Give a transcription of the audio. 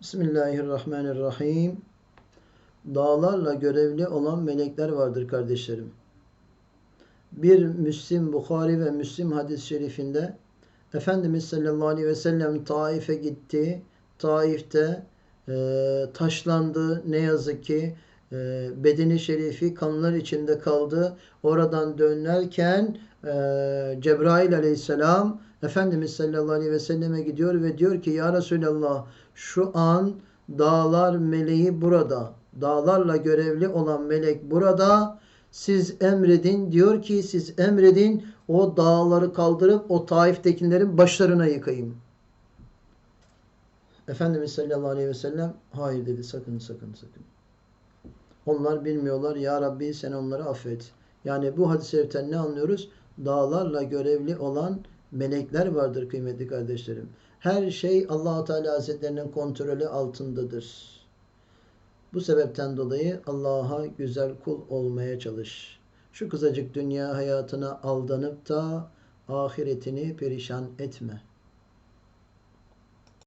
Bismillahirrahmanirrahim. Dağlarla görevli olan melekler vardır kardeşlerim. Bir Müslim, Bukhari ve Müslim hadis-i şerifinde Efendimiz sallallahu aleyhi ve sellem Taif'e gitti. Taif'te e, taşlandı. Ne yazık ki e, bedeni şerifi kanlar içinde kaldı. Oradan dönerken e, Cebrail aleyhisselam Efendimiz sallallahu aleyhi ve selleme gidiyor ve diyor ki Ya Resulallah şu an dağlar meleği burada. Dağlarla görevli olan melek burada. Siz emredin diyor ki siz emredin o dağları kaldırıp o Taif'tekilerin başlarına yıkayım. Efendimiz sallallahu aleyhi ve sellem hayır dedi sakın sakın sakın. Onlar bilmiyorlar ya Rabbi sen onları affet. Yani bu hadis-i şeriften ne anlıyoruz? Dağlarla görevli olan melekler vardır kıymetli kardeşlerim. Her şey allah Teala Hazretlerinin kontrolü altındadır. Bu sebepten dolayı Allah'a güzel kul olmaya çalış. Şu kızacık dünya hayatına aldanıp da ahiretini perişan etme.